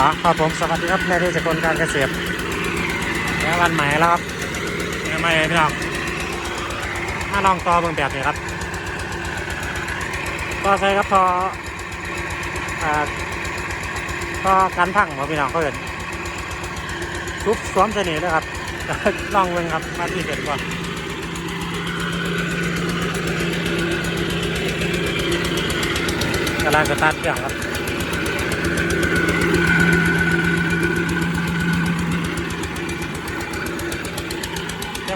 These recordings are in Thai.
อ๋อครับผมสวัสดีครับแม่ที่สกลการเกษตรแล้ววันใหม่แล้วครับยังไม่พี่น้องมาลองต่อเบิ่งแบบนี้ครับก็ใช้ครับพออ่าพอการพังของพี่น้องเขาเห็นทุบสวมเสน่ห์เลยครับลองเบิ่งครับมาที่เห็นก่อนกำลังสตาร์ทเครื่องครับ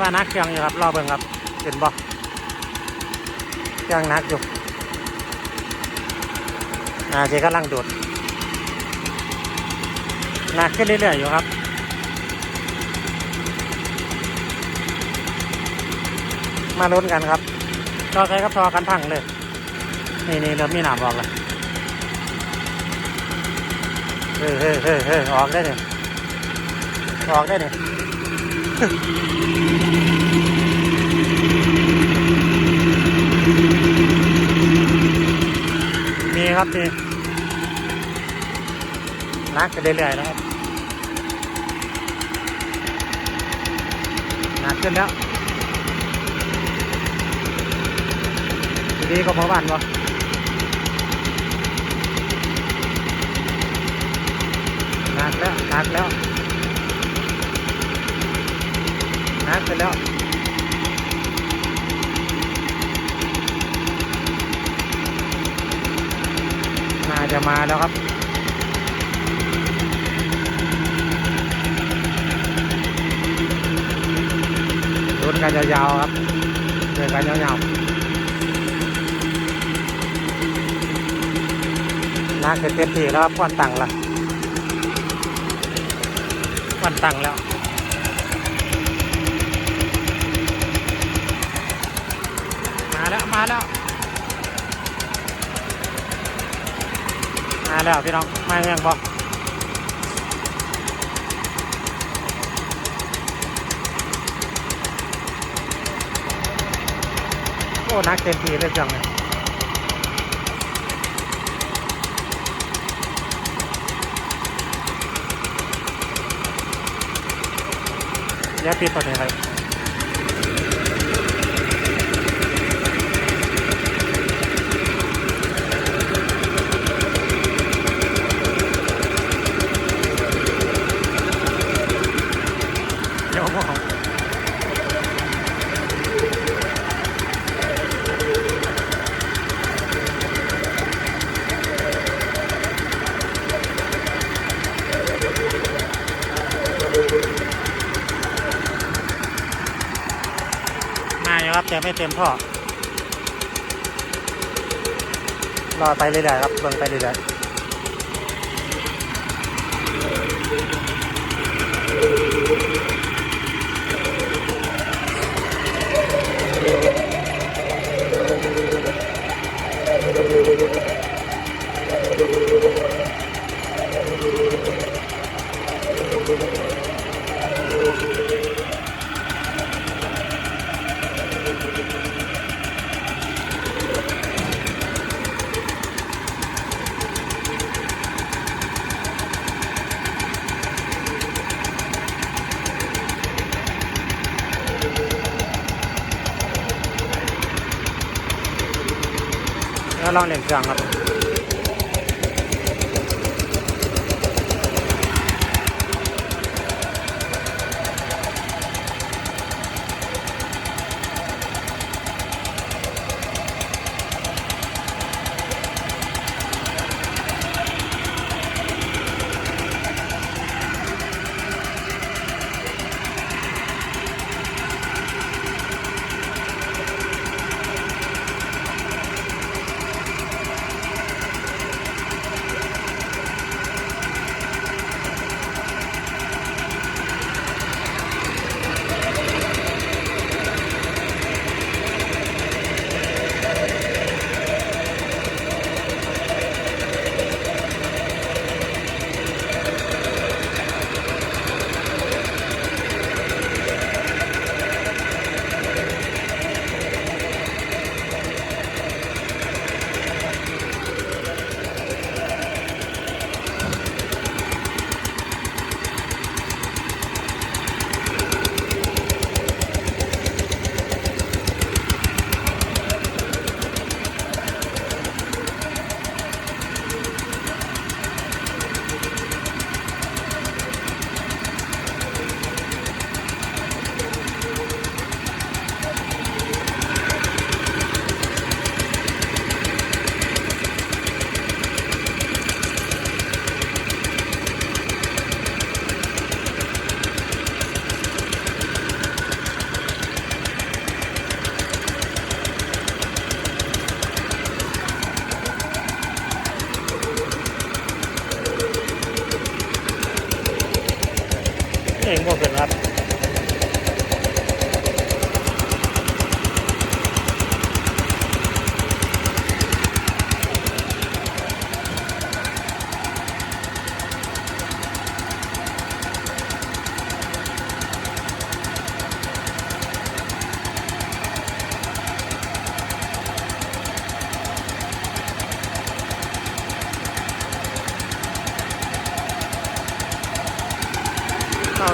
ว่านักเครื่องอยู่ครับรอเบิ่งครับเห็นบ่เครื่องนักอยู่อาเจกำลังดูดหนักขึ้นเรื่อยๆอยู่ครับมาลุ้นกันครับก็ใช้กับทอกันพังเลย นี่นี่เริ่มมีหนามออกแล้วเฮ้ยเฮ้ยเฮ้ยเฮ้ยออกได้เนี่ยออกได้เนี่ย มีครับมีนักไปเรื่อยๆนะครับหนักขึ้นแล้วดีก็พอบ้านบ่หนักแล้วหนักแล้วหนักขึ้นแล้ว จะมาแล้วครับรุนกันยาวๆครับเดินกันยาวๆนักเต็มที่แล้วครับควันตังละควันตังแล้วมาแล้ว มาแล้ว มาแล้วพี่น้องมาเรื่องบอกโอ้นักเต็มทีเลยจังเลยเดี๋ยวปิดตัวนี้เลยเดี๋ยวบอก แต่ไม่เต็มท่อรอไปเรื่อยๆครับเบิ่งไปเรื่อยๆ แล้วลองเล่นเครื่องครับ เองบ่ขึ้นครับ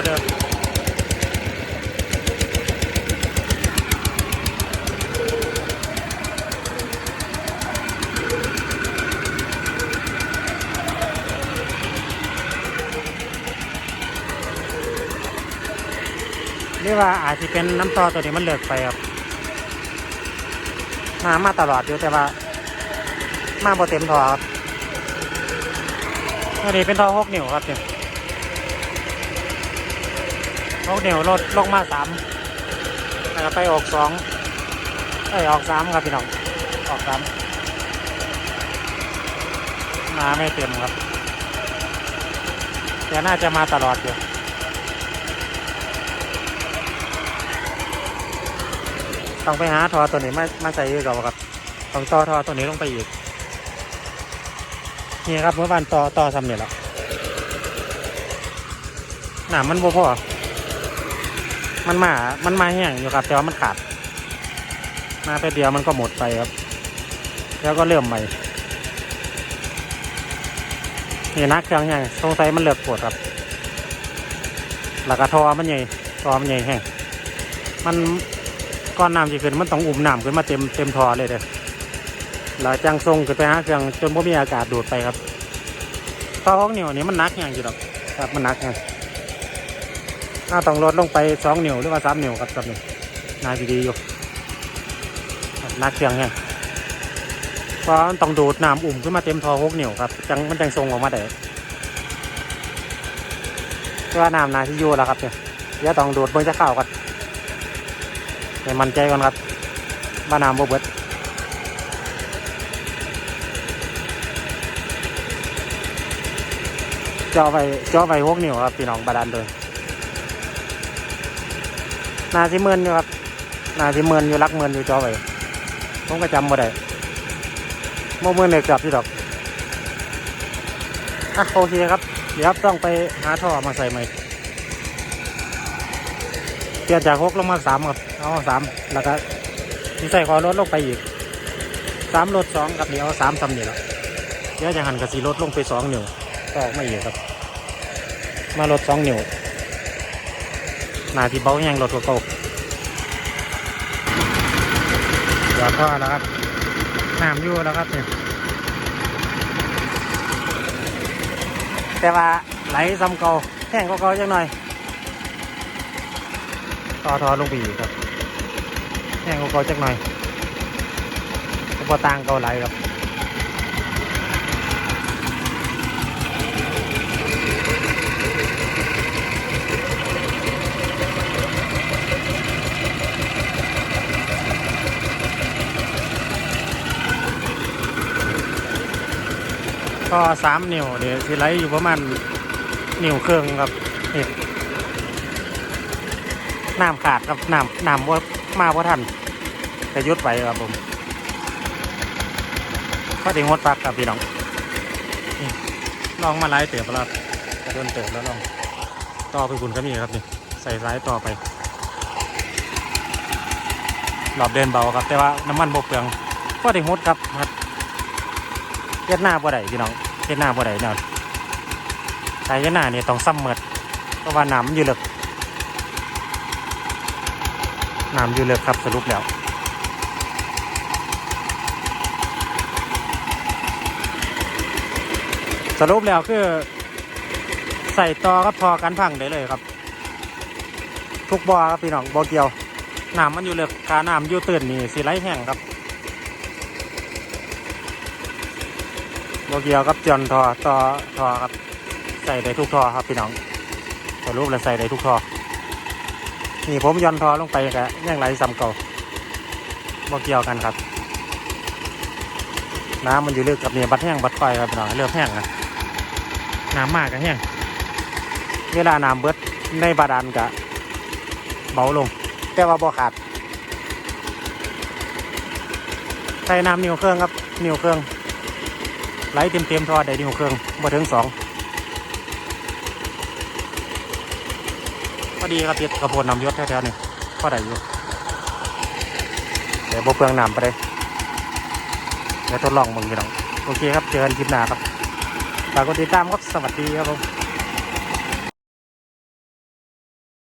เป็นเดิมนี่ ว่าอาจจะเป็นน้ำต่อตัวนี้มันเลิกไปครับมามาตลอดอยู่แต่ว่า มาบ่เต็มท่อครับอันนี้เป็นท่อหกนิ้วครับเนี่ยเขาเดี๋ยวลดลงมาสามแล้วไปออกสองเอ้ยออกสามครับพี่น้องออกสามมาไม่เต็มครับแต่น่าจะมาตลอดอยู่ ต้องไปหาทอตัวนี้มามาใส่อีกก่อนครับต้องต่อทอตัวนี้ลงไปอีก นี่ครับเมื่อวานต่อต่อสำเร็จแล้วหนามันบ่พอมันมา มันมาแห้งอยู่ครับแต่ว่ามันขาด มาไปเดียวมันก็หมดไปครับ แล้วก็เริ่มใหม่นี่นักเครื่องใหญ่สงสัยมันเลือกปวดครับแล้วก็ทอมันใหญ่ทอมันใหญ่แห้งมัน ก้อนน้ำที่ขึ้นมันต้องอุ่มน้ำขึ้นมาเต็มเต็มทอเลยเด้อแล้วจังทรงขึ้นไปหาเครื่องจนพ่มีอากาศดูดไปครับทอของเหนียวนี่มันนักอย่างอยู่ดอกครับมันนักไงน่าต้องลดลงไปสองเหนิ้วหรือว่าสามเหนิ้วครับกับนี่นาดีๆอยู่นักเครื่องไงเพราะต้องดูดน้ำอุ่มขึ้นมาเต็มทอหกเหนิ้วครับจังมันจังทรงออกมาได้เพื่อน้ำนาที่ยู่แล้วครับเนี่ยเดี๋ยวต้องดูดเบิ่งจะเข้ากัน ให้มันใจก่อนครับบ้านน้ำบ่เบิดจาะไปจาะไปหกนิ้วครับพี่น้องบาดาลเลยนาสิเมินอยู่ครับนาสิเมินอยู่รักเมินอยู่จอไว้ผมก็จำบ่ได้โมเมินเลยกลับที่ดอกอะโอเคครับ เดี๋ยวต้องไปหาท่อมาใส่ใหม่เปลี่ยนจากหกลงมาสามครับ เอาสามแล้วก็ที่ใส่คอรถลงไปอีกสามรถสองครับเดียวเอาสามทำนี่แหละเดี๋ยวจะหันกระสีรถลงไปสองนิ้วก็ออกมาอีกครับ มารถสองนิ้วหนาที่เบาแห้งรถตัวเก่าเดี๋ยวท่อแล้วครับน้ำยู่แล้วครับเนี่ยแต่ว่าไหลซ้ำเก่าแห้งก็เก่าจังหน่อยต่อทอลงไปอีกครับ แห้งก็เก่าจังหน่อยแต่พอต่างเก่าไหลครับก็สามนิ้วเดี๋ยวสิไหลอยู่ประมาณนิ้วเครื่องครับนี่ น้ำขาดครับน้ำน้ำว่ามาว่าทันแต่ยุดไปครับผมก็ถึงงดปักครับพี่น้องลองมาไล่เติบแล้วกระโดนเติบแล้วลองต่อไปคุณก็มีครับนี่ใส่สายต่อไปหลอบเดินเบาครับ แต่ว่าน้ำมันบกเปลืองก็ถึงงดครับครับเฮ็ดหน้าบ่ได้พี่น้องเฮ็ดหน้าบ่ได้แนวใช้เฮ็ดหน้านี่ต้องซ้ำเหมิดเพราะว่าน้ำมันอยู่ลึก น้ำอยู่เลึกครับสรุปแล้วสรุปแล้วคือ ใส่ตอกับพอกันพังได้เลยครับ ทุกบ่อครับพี่น้องบ่อเกี่ยวน้ำมันอยู่เลึกาน้ำอยู่ตื้นนี่สิไหลแห้งครับโมเกียวกับจอนทอต่อทอครับ ใส่ได้ทุกทอครับพี่น้องสรุปแล้วใส่ได้ทุกทอ นี่ผมย้อนทอลงไปกะยังไหลซ้ำเก่าโมเกี่ยวกันครับ น้ำมันอยู่เลึกกับเนี่ยบัดแห้งบัดไฟครับพี่น้องเริ่มแห้งนะน้ำมากกับแห้งเวลาน้ำเบิดในบาดาลกะเบาลง แต่ว่าบ่ขาดใส่น้ำนิ้วเครื่องครับนิ้วเครื่องไหลเต็มเต็มทอดได้นิ้วเครื่องบ่ถึงสอง พอดีครับเฮ็ดกระโพนนำยศแถวๆนี่พอได้อยู่เดี๋ยวบ่เปลืองน้ำไปเลยเดี๋ยวทดลองมึงพี่น้องโอเคครับเจอกันคลิปหน้าครับฝากกดติดตามครับสวัสดีครับผม